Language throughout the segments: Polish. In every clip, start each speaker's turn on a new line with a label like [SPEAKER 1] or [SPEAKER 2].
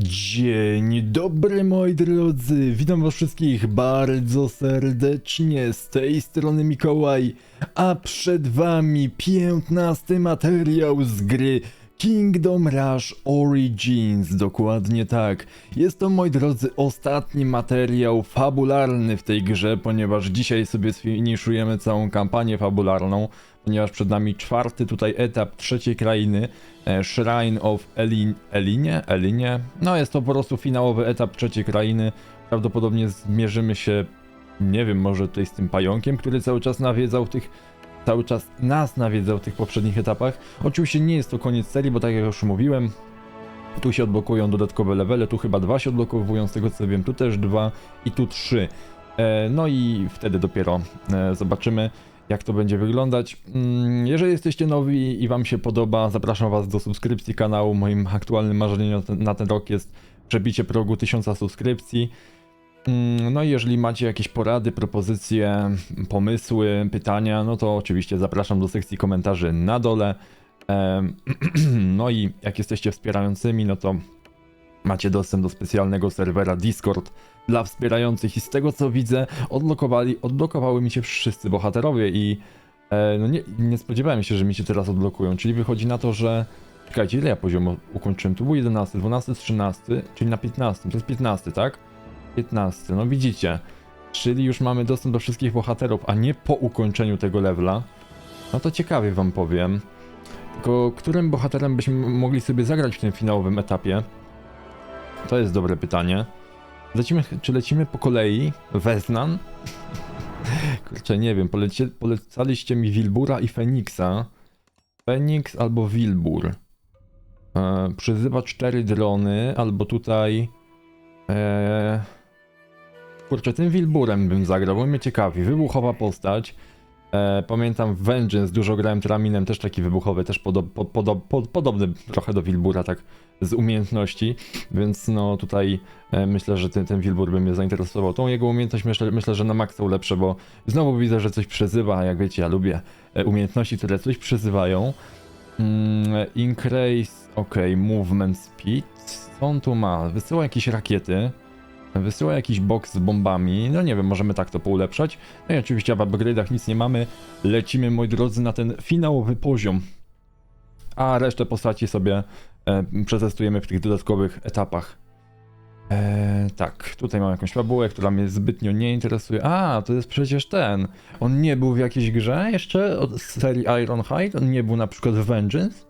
[SPEAKER 1] Dzień dobry moi drodzy, witam was wszystkich bardzo serdecznie, z tej strony Mikołaj, a przed wami 15 materiał z gry Kingdom Rush Origins, dokładnie tak. Jest to moi drodzy ostatni materiał fabularny w tej grze, ponieważ dzisiaj sobie sfiniszujemy całą kampanię fabularną, ponieważ przed nami czwarty tutaj etap trzeciej krainy, e, Shrine of Elin, Elinie? Elinie? No jest to po prostu finałowy etap trzeciej krainy. Prawdopodobnie zmierzymy się, nie wiem, może tutaj z tym pająkiem, który cały czas nawiedzał tych, cały czas nas nawiedzał w tych poprzednich etapach. Oczywiście nie jest to koniec serii, bo tak jak już mówiłem, tu się odblokują dodatkowe levele, tu chyba dwa się odblokowują z tego co wiem, tu też dwa i tu trzy. E, No i wtedy dopiero e, zobaczymy jak to będzie wyglądać. Mm, Jeżeli jesteście nowi i Wam się podoba, zapraszam Was do subskrypcji kanału. Moim aktualnym marzeniem na ten, rok jest przebicie progu 1000 subskrypcji. Mm, No i jeżeli macie jakieś porady, propozycje, pomysły, pytania, no to oczywiście zapraszam do sekcji komentarzy na dole. No i jak jesteście wspierającymi, no to macie dostęp do specjalnego serwera Discord dla wspierających i z tego co widzę odblokowali, odblokowały mi się wszyscy bohaterowie i e, no nie, nie spodziewałem się, że mi się teraz odblokują, czyli wychodzi na to, że czekajcie, ile ja poziomu ukończyłem? Tu był 11, 12, 13, czyli na 15, to jest 15, tak? 15, no widzicie, czyli już mamy dostęp do wszystkich bohaterów, a nie po ukończeniu tego levela. No to ciekawie wam powiem. Tylko którym bohaterem byśmy mogli sobie zagrać w tym finałowym etapie? To jest dobre pytanie. Lecimy, czy lecimy po kolei? Weznan? Kurczę, nie wiem, polecie, polecaliście mi Wilbura i Feniksa. Feniks albo Wilbur. E, przyzywa cztery drony, albo tutaj... E, kurczę, tym Wilburem bym zagrał, bo mnie ciekawi. Wybuchowa postać. E, pamiętam w Vengeance dużo grałem Traminem, też taki wybuchowy, też podo, po, podo, po, podobny trochę do Wilbura, tak z umiejętności, więc no tutaj e, myślę, że ten, ten Wilbur by mnie zainteresował. Tą jego umiejętność myślę, myślę, że na maksa ulepszę, bo znowu widzę, że coś przezywa, a jak wiecie, ja lubię e, umiejętności, które coś przezywają. Mm, increase, ok, movement speed, co on tu ma? Wysyła jakieś rakiety, wysyła jakiś box z bombami, no nie wiem, możemy tak to poulepszać. No i oczywiście w upgrade'ach nic nie mamy, lecimy moi drodzy na ten finałowy poziom, a resztę postaci sobie e, przetestujemy w tych dodatkowych etapach. E, tak, tutaj mam jakąś fabułę, która mnie zbytnio nie interesuje. A, to jest przecież ten. On nie był w jakiejś grze jeszcze od serii Ironhide? On nie był na przykład w Vengeance?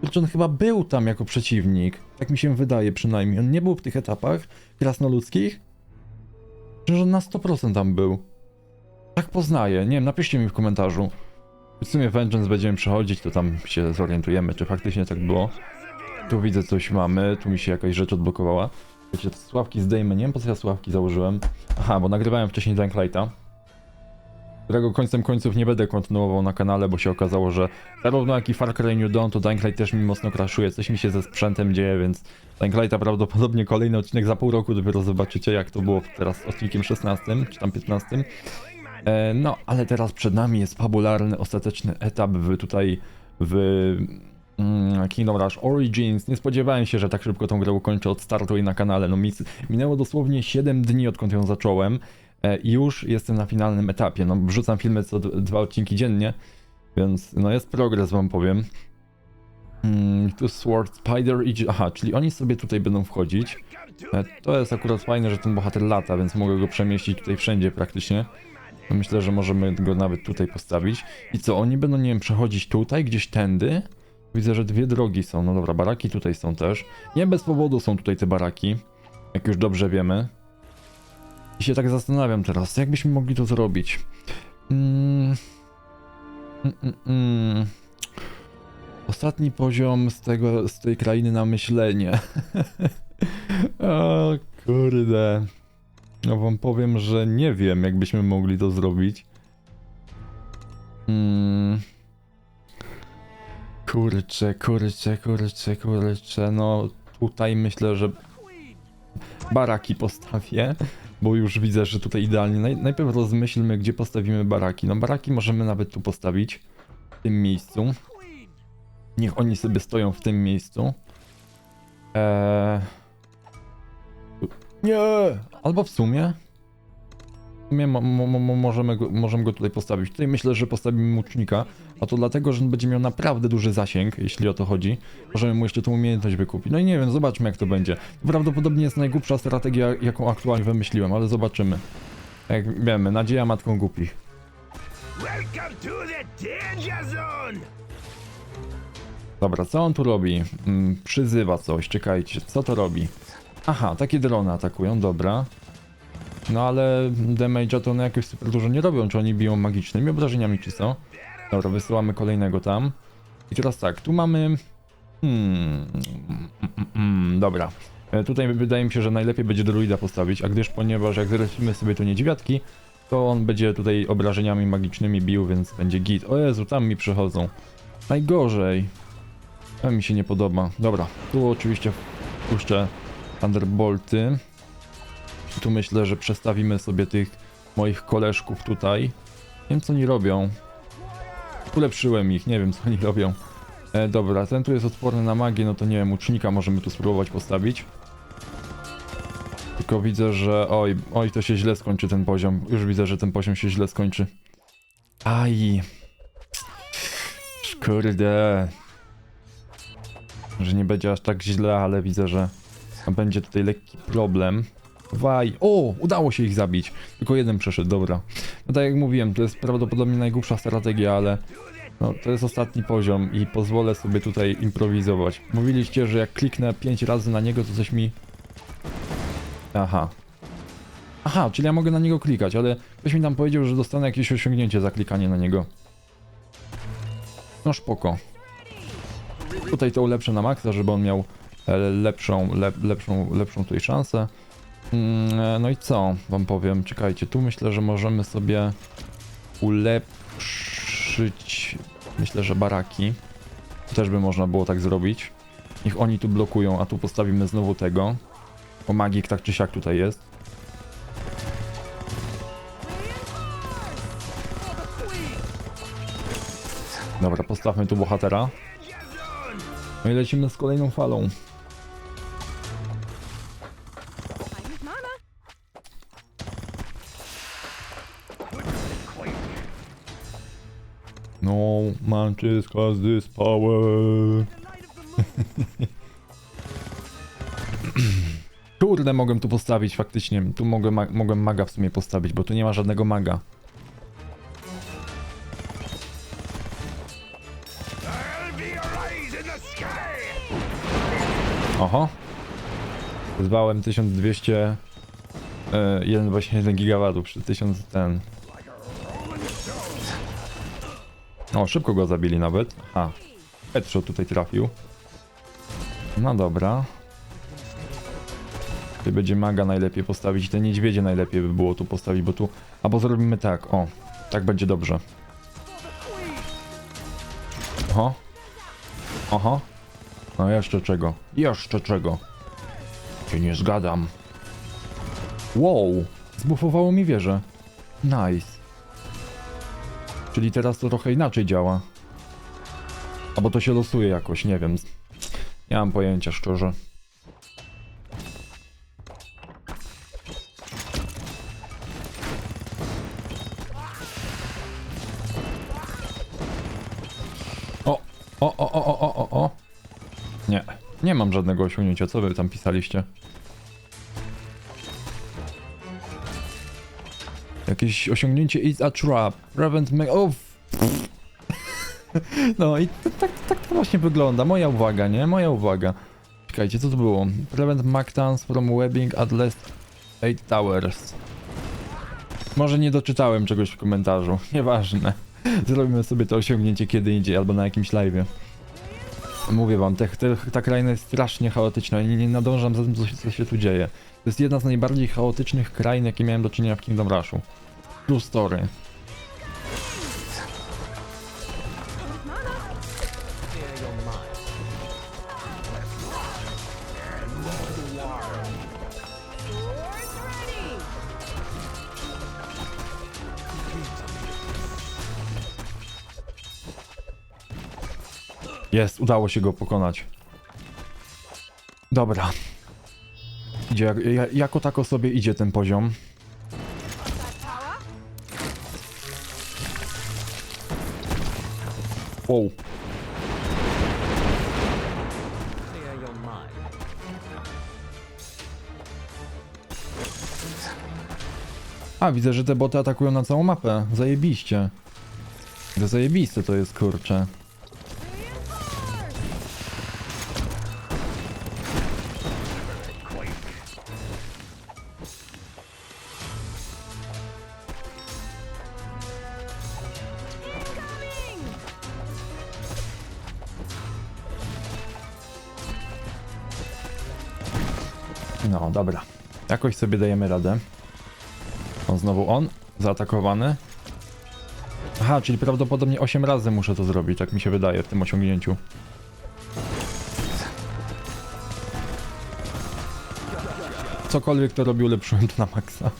[SPEAKER 1] Kurczę, on chyba był tam jako przeciwnik. Tak mi się wydaje przynajmniej. On nie był w tych etapach krasnoludzkich? Przecież on na 100% tam był. Tak poznaję. Nie wiem, napiszcie mi w komentarzu. W sumie Vengeance będziemy przechodzić, to tam się zorientujemy, czy faktycznie tak było. Tu widzę coś mamy, tu mi się jakaś rzecz odblokowała. Wiecie, sławki zdejmę, nie wiem po co ja sławki założyłem. Aha, bo nagrywałem wcześniej Dying. Którego końcem końców nie będę kontynuował na kanale, bo się okazało, że zarówno jak i Far Cry New Dawn, to Dying Light też mi mocno crashuje, coś mi się ze sprzętem dzieje, więc Dying Lighta prawdopodobnie kolejny odcinek za pół roku dopiero zobaczycie, jak to było teraz z odcinkiem 16, czy tam 15. E, no, ale teraz przed nami jest fabularny, ostateczny etap w tutaj w mm, Kingdom Rush Origins. Nie spodziewałem się, że tak szybko tą grę ukończę od startu i na kanale. No mi minęło dosłownie 7 dni odkąd ją zacząłem już jestem na finalnym etapie. No wrzucam filmy co dwa odcinki dziennie, więc no jest progres wam powiem. Mm, tu Sword Spider idzie. Aha, czyli oni sobie tutaj będą wchodzić. E, To jest akurat fajne, że ten bohater lata, więc mogę go przemieścić tutaj wszędzie praktycznie. No Myślę, że możemy go nawet tutaj postawić. I co, oni będą, nie wiem, przechodzić tutaj, gdzieś tędy? Widzę, że dwie drogi są. No dobra, baraki tutaj są też. Nie bez powodu są tutaj te baraki. Jak już dobrze wiemy. I się tak zastanawiam teraz, jak byśmy mogli to zrobić? Mm. Mm, mm, mm. Ostatni poziom z tego, z tej krainy na myślenie. o kurde. No wam powiem, że nie wiem, jak byśmy mogli to zrobić. Mm. Kurczę, kurczę, kurczę, kurczę, no tutaj myślę, że baraki postawię, bo już widzę, że tutaj idealnie. Naj, najpierw rozmyślmy, gdzie postawimy baraki. No baraki możemy nawet tu postawić, w tym miejscu. Niech oni sobie stoją w tym miejscu. Eee, Nie! Albo w sumie... W sumie mo, mo, mo, możemy, go, możemy go tutaj postawić. Tutaj myślę, że postawimy łucznika, a to dlatego, że on będzie miał naprawdę duży zasięg, jeśli o to chodzi. Możemy mu jeszcze tą umiejętność wykupić. No i nie wiem, zobaczmy jak to będzie. Prawdopodobnie jest najgłupsza strategia, jaką aktualnie wymyśliłem, ale zobaczymy. Jak wiemy, nadzieja matką głupich. Dobra, co on tu robi? Mm, przyzywa coś, czekajcie, co to robi? Aha, takie drony atakują, dobra. No ale damage'a to one jakoś super dużo nie robią, czy oni biją magicznymi obrażeniami, czy co? Dobra, wysyłamy kolejnego tam. I teraz tak, tu mamy... Hmm... mm, mm, dobra. E, Tutaj wydaje mi się, że najlepiej będzie druida postawić, a gdyż ponieważ jak zlecimy sobie tu niedźwiadki, to on będzie tutaj obrażeniami magicznymi bił, więc będzie git. O Jezu, tam mi przychodzą. Najgorzej. To mi się nie podoba. Dobra, tu oczywiście puszczę Thunderbolty. I tu myślę, że przestawimy sobie tych moich koleżków tutaj. Nie wiem co oni robią. Ulepszyłem ich, nie wiem co oni robią. E, dobra, ten tu jest odporny na magię, no to nie wiem, ucznika możemy tu spróbować postawić. Tylko widzę, że oj, oj, to się źle skończy ten poziom. Już widzę, że ten poziom się źle skończy. Aj. Kurde. Że nie będzie aż tak źle, ale widzę, że będzie tutaj lekki problem. Waj. O! Udało się ich zabić. Tylko jeden przeszedł, dobra. No tak jak mówiłem, to jest prawdopodobnie najgłupsza strategia, ale no, to jest ostatni poziom i pozwolę sobie tutaj improwizować. Mówiliście, że jak kliknę 5 razy na niego, to coś mi... Aha. Aha, czyli ja mogę na niego klikać, ale ktoś mi tam powiedział, że dostanę jakieś osiągnięcie za klikanie na niego. No spoko. Tutaj to ulepszę na maksa, żeby on miał e, lepszą, lep, lepszą, lepszą tutaj szansę. Mm, No i co wam powiem? Czekajcie, tu myślę, że możemy sobie ulepszyć, myślę, że baraki. Też by można było tak zrobić. Niech oni tu blokują, a tu postawimy znowu tego. Bo magik tak czy siak tutaj jest. Dobra, postawmy tu bohatera. No i lecimy z kolejną falą. No, Manchester this power. Kurde, mogłem tu postawić faktycznie. Tu mogę, ma mogłem maga w sumie postawić, bo tu nie ma żadnego maga. Oho. Zwałem 1200... E, 1,21 gigawatów przy 1000 ten... O, szybko go zabili nawet. A, Petro tutaj trafił. No dobra. Tutaj będzie maga najlepiej postawić. Te niedźwiedzie najlepiej by było tu postawić, bo tu... Albo zrobimy tak, o. Tak będzie dobrze. Oho. Oho. No jeszcze czego? Jeszcze czego? Się nie zgadam. Wow! Zbufowało mi wieżę. Nice. Czyli teraz to trochę inaczej działa. Albo to się losuje jakoś, nie wiem. Nie mam pojęcia, szczerze. O, o, o, o, o, o, o. Nie, nie mam żadnego osiągnięcia. Co wy tam pisaliście? Jakieś osiągnięcie is a trap. Prevent me... O! pff. No i tak, tak to właśnie wygląda. Moja uwaga, nie? Moja uwaga. Czekajcie, co to było? Prevent Mactans from webbing at last 8 towers. Może nie doczytałem czegoś w komentarzu. Nieważne. Zrobimy sobie to osiągnięcie kiedy indziej albo na jakimś live'ie. Mówię wam, te, te, ta kraina jest strasznie chaotyczna i nie, nie nadążam za tym, co się, co się tu dzieje. To jest jedna z najbardziej chaotycznych krain, jakie miałem do czynienia w Kingdom Rushu. True story. Jest, udało się go pokonać. Dobra. Idzie, jak- ja- jako tako sobie idzie ten poziom. Wow. A, widzę, że te boty atakują na całą mapę. Zajebiście. Zajebiste to jest, kurczę. No, dobra. Jakoś sobie dajemy radę. On znowu on, zaatakowany. Aha, czyli prawdopodobnie 8 razy muszę to zrobić, tak mi się wydaje w tym osiągnięciu. Cokolwiek to robił, lepszyłem to na maksa.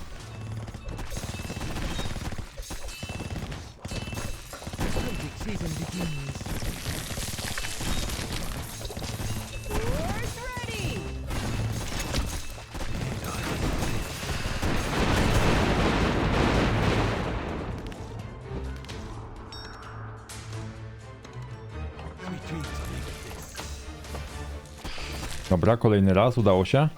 [SPEAKER 1] Dobra, kolejny raz, udało się.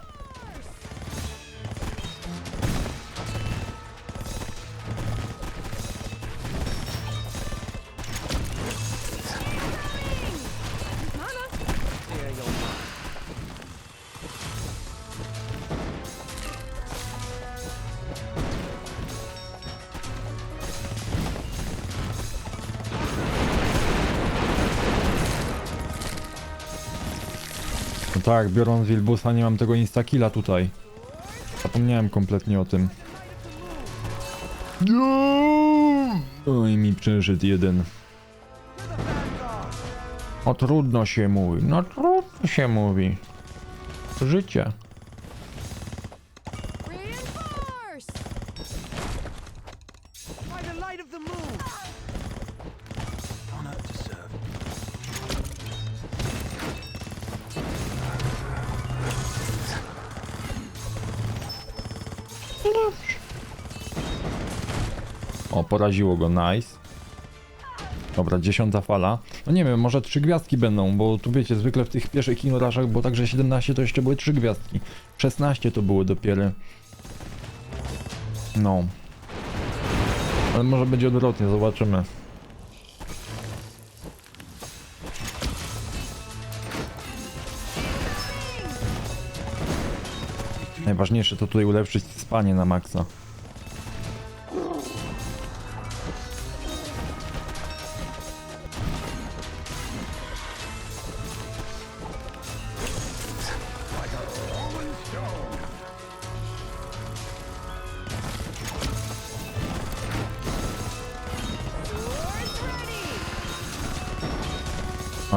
[SPEAKER 1] Tak, biorąc Wilbusa nie mam tego instakilla tutaj. Zapomniałem kompletnie o tym. Oj, mi przyszedł jeden. O trudno się mówi, no trudno się mówi. Życie. Poraziło go, nice. Dobra, dziesiąta fala. No nie wiem, może trzy gwiazdki będą, bo tu wiecie, zwykle w tych pierwszych kinorażach było także 17 to jeszcze były trzy gwiazdki. 16 to były dopiero. No. Ale może będzie odwrotnie, zobaczymy. Najważniejsze to tutaj ulepszyć spanie na maksa.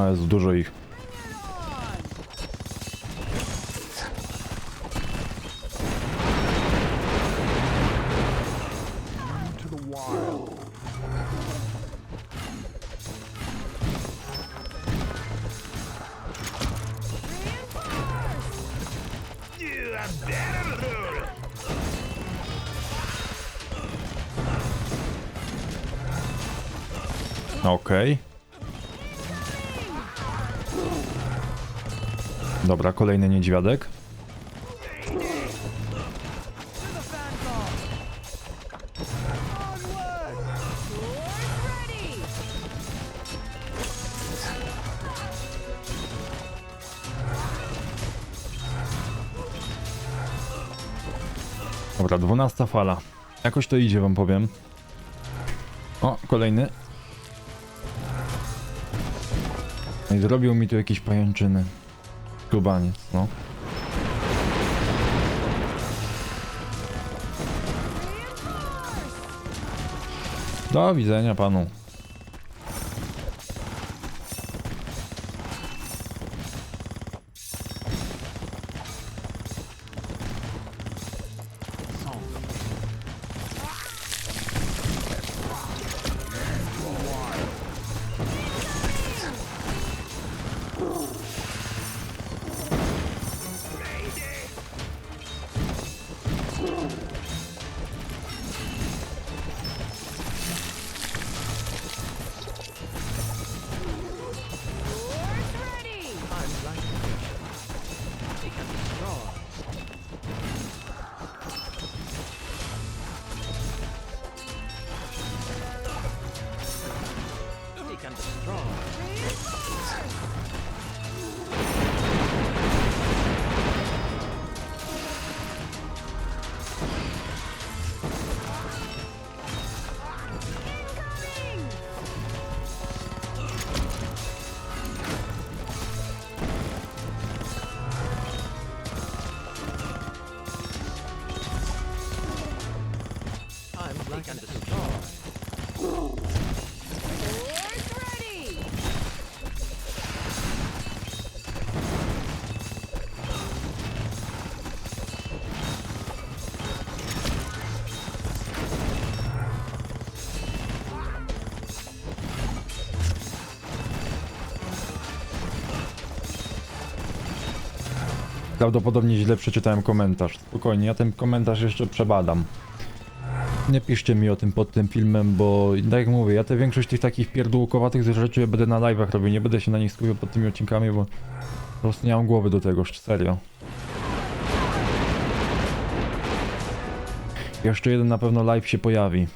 [SPEAKER 1] Jest dużo ich.
[SPEAKER 2] To the
[SPEAKER 1] Dobra, kolejny niedźwiadek. Dobra, dwunasta fala. Jakoś to idzie, wam powiem. O, kolejny. No i zrobił mi tu jakieś pajęczyny. Skubaniec, no. Do widzenia panu. Prawdopodobnie źle przeczytałem komentarz. Spokojnie, ja ten komentarz jeszcze przebadam. Nie piszcie mi o tym pod tym filmem, bo tak jak mówię, ja te większość tych takich pierdółkowatych rzeczy będę na live'ach robił, nie będę się na nich skupiał pod tymi odcinkami, bo po prostu nie mam głowy do tego, serio. Jeszcze jeden na pewno live się pojawi.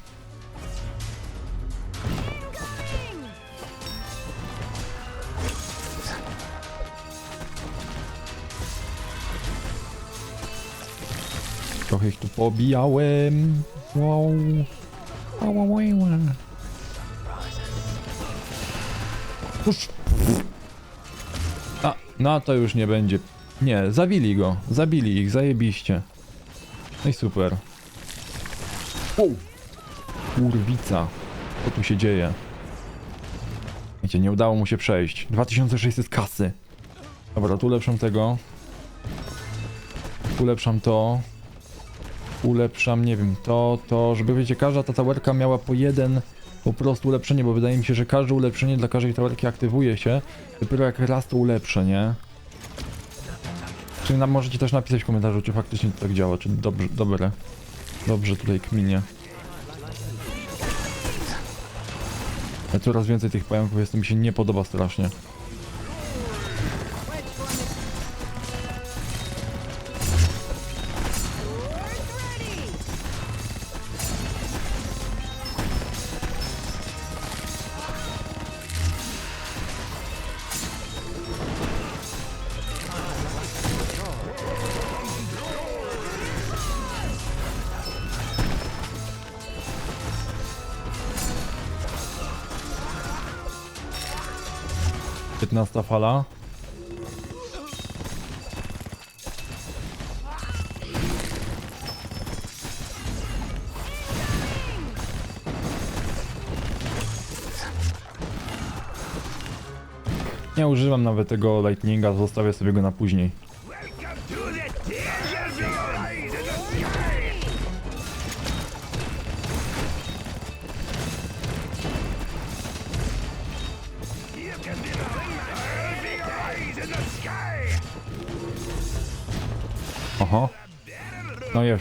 [SPEAKER 1] Trochę ich tu pobijałem. Wow. Wow, wow, wow. A, no to już nie będzie. Nie, zabili go. Zabili ich, zajebiście. No i super. Wow. Kurwica. Co tu się dzieje? Wiecie, nie udało mu się przejść. 2600 kasy. Dobra, tu ulepszam tego. Ulepszam to. Ulepszam, nie wiem, to, to, żeby wiecie, każda ta towerka miała po jeden po prostu ulepszenie, bo wydaje mi się, że każde ulepszenie dla każdej towerki aktywuje się. Dopiero jak raz to ulepszę, nie? Czy nam możecie też napisać w komentarzu, czy faktycznie to tak działa, czy dobrze, dobre. Dobrze tutaj kminie. Coraz więcej tych pająków jest, to mi się nie podoba strasznie. Fala. Nie używam nawet tego lightninga, zostawię sobie go na później.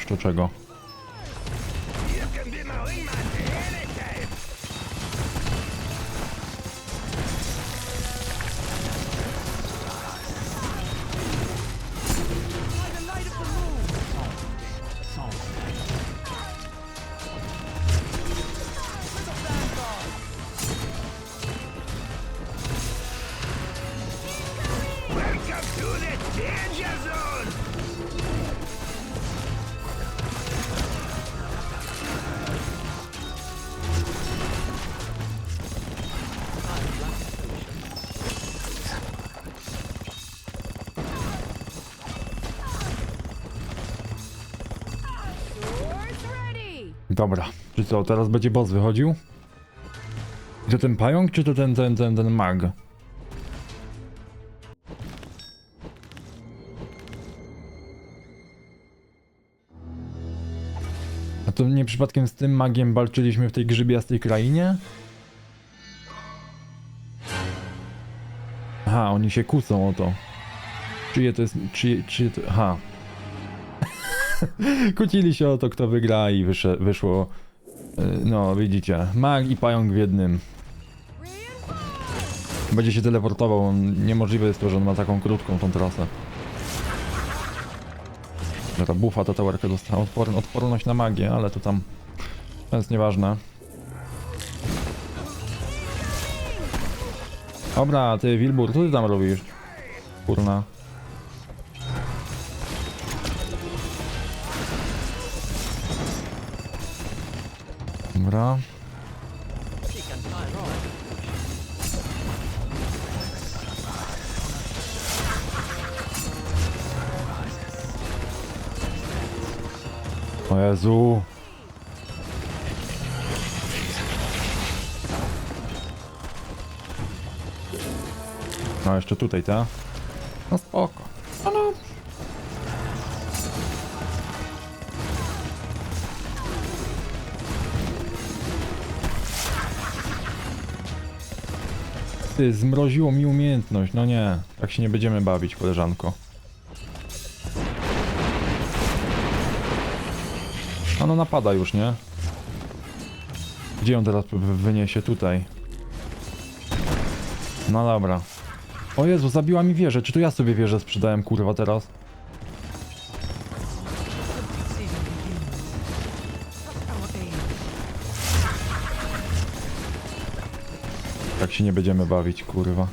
[SPEAKER 1] No Dobra, czy co, teraz będzie boss wychodził? To ten pająk, czy to ten, ten, ten, ten mag? A to nie przypadkiem z tym magiem walczyliśmy w tej grzybiastej krainie? Aha, oni się kłócą o to. Czyje to jest, czyje, czyje to, aha. Kłócili się o to, kto wygra i wyszło. y, No, widzicie, mag i pająk w jednym. Będzie się teleportował, on, niemożliwe jest to, że on ma taką krótką tą trasę. Dobra, bufa ta towerka dostała, Odpor, odporność na magię, ale to tam... To jest nieważne. Dobra, ty Wilbur, co ty tam robisz? Kurna. Dobra. O Jezu. No jeszcze tutaj, ta? No spoko. Ty, zmroziło mi umiejętność. No nie, tak się nie będziemy bawić, koleżanko. Ono napada już, nie? Gdzie ją teraz wy- wyniesie? Tutaj. No dobra. O Jezu, zabiła mi wieżę. Czy to ja sobie wieżę sprzedałem, kurwa, teraz? Się nie będziemy bawić, kurwa.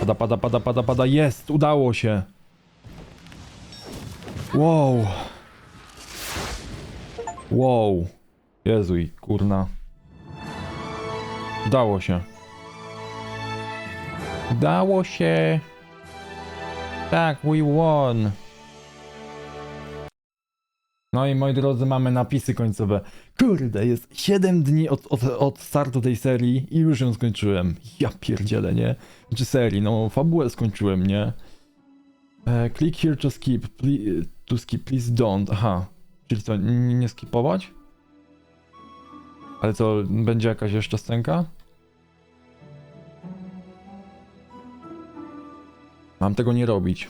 [SPEAKER 1] Pada, pada, pada, pada, pada. Jest! Udało się! Wow! Wow! Jezu i kurna. Udało się. Udało się! Tak, we won! No i moi drodzy, mamy napisy końcowe. Kurde, jest 7 dni od, od, od startu tej serii i już ją skończyłem. Ja pierdzielę, nie? Czy serii, no fabułę skończyłem, nie? E, click here to skip, please, to skip, please don't. Aha, czyli co, nie, nie skipować? Ale co, będzie jakaś jeszcze scenka? Mam tego nie robić.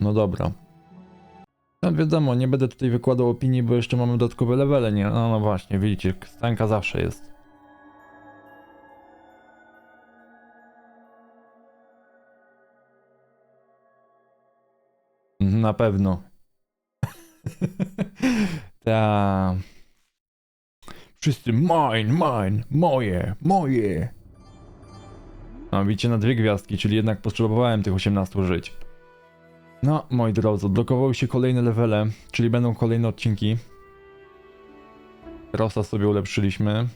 [SPEAKER 1] No dobra. No wiadomo, nie będę tutaj wykładał opinii, bo jeszcze mamy dodatkowe levele, nie? No, no właśnie, widzicie, stanka zawsze jest. Na pewno. Ta. Wszyscy mine, mine, moje, moje. No widzicie na dwie gwiazdki, czyli jednak potrzebowałem tych 18 żyć. No, moi drodzy, odblokowały się kolejne levele, czyli będą kolejne odcinki. Rosa sobie ulepszyliśmy.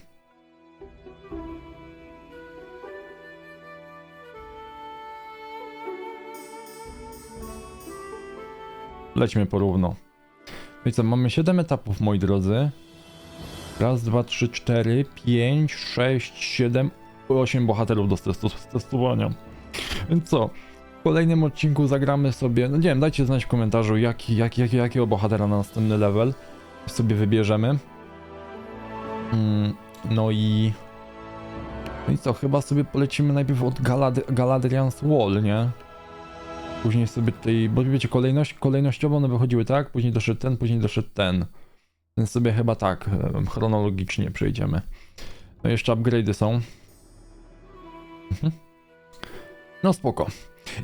[SPEAKER 1] Lećmy porówno. No i co, mamy 7 etapów, moi drodzy. Raz, dwa, trzy, cztery, pięć, sześć, siedem, osiem bohaterów do testu- testowania. Więc co? W kolejnym odcinku zagramy sobie, no nie wiem, dajcie znać w komentarzu, jaki, jaki, jaki, jakiego bohatera na następny level sobie wybierzemy. Mm, no i... No i co, chyba sobie polecimy najpierw od Galad Galadrian's Wall, nie? Później sobie tutaj, bo wiecie, kolejność, kolejnościowo one wychodziły tak, później doszedł ten, później doszedł ten. Więc sobie chyba tak, em, chronologicznie przejdziemy. No jeszcze upgrade'y są. Mhm. No spoko.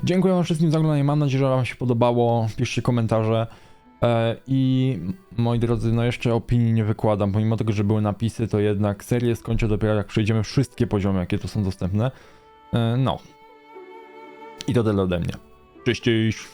[SPEAKER 1] Dziękuję wam wszystkim za oglądanie, mam nadzieję, że wam się podobało, piszcie komentarze e, i moi drodzy, no jeszcze opinii nie wykładam, pomimo tego, że były napisy, to jednak serię skończę dopiero jak przejdziemy wszystkie poziomy, jakie tu są dostępne. E, no. I to tyle ode mnie. Cześć, cześć!